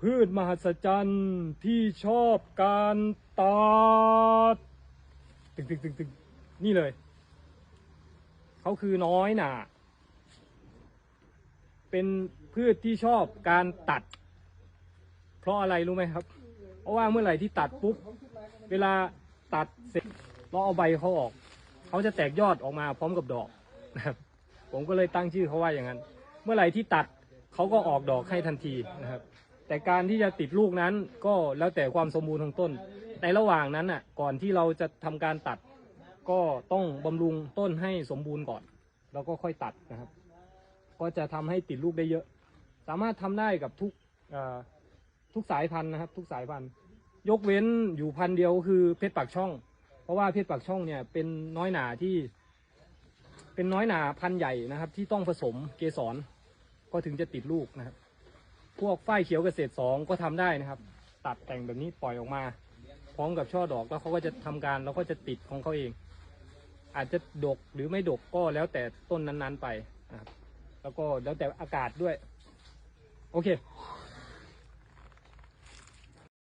พืชมหัศจรรย์ที่ชอบการตัดตึงตึงตึงตึงนี่เลย เขาคือน้อยหนาเป็นพืชที่ชอบการตัด เพราะอะไรรู้ไหมครับ เพราะว่าเมื่อไหร่ที่ตัดปุ๊บ เวลาตัดเสร็จเราเอาใบเขาออก เขาจะแตกยอดออกมาพร้อมกับดอกนะครับ ผมก็เลยตั้งชื่อเขาว่าอย่างนั้น เมื่อไหร่ที่ตัดเขาก็ออกดอกให้ทันทีนะครับ แต่การที่จะติดลูกนั้นก็แล้วแต่ความสมบูรณ์ของต้น ในระหว่างนั้นน่ะก่อนที่เราจะทำการตัด ก็ต้องบำรุงต้นให้สมบูรณ์ก่อน แล้วก็ค่อยตัดนะครับ ก็จะทำให้ติดลูกได้เยอะ สามารถทำได้กับทุกทุกสายพันธุ์นะครับ ทุกสายพันธุ์ ยกเว้นอยู่พันธุ์เดียวคือเพชรปากช่อง เพราะว่าเพชรปากช่องเนี่ยเป็นน้อยหนาที่ เป็นน้อยหนาพันธุ์ใหญ่นะครับ ที่ต้องผสมเกสรก็ถึงจะติดลูกนะครับ พวกฝ้ายเขียวเกษตรสองก็ทำได้นะครับ ตัดแต่งแบบนี้ปล่อยออกมา พร้อมกับช่อดอกแล้วเขาก็จะทำการแล้วก็จะติดของเขาเอง อาจจะดกหรือไม่ดกก็แล้วแต่ต้นนั้นๆไปนะครับแล้วก็แล้วแต่อากาศด้วย โอเค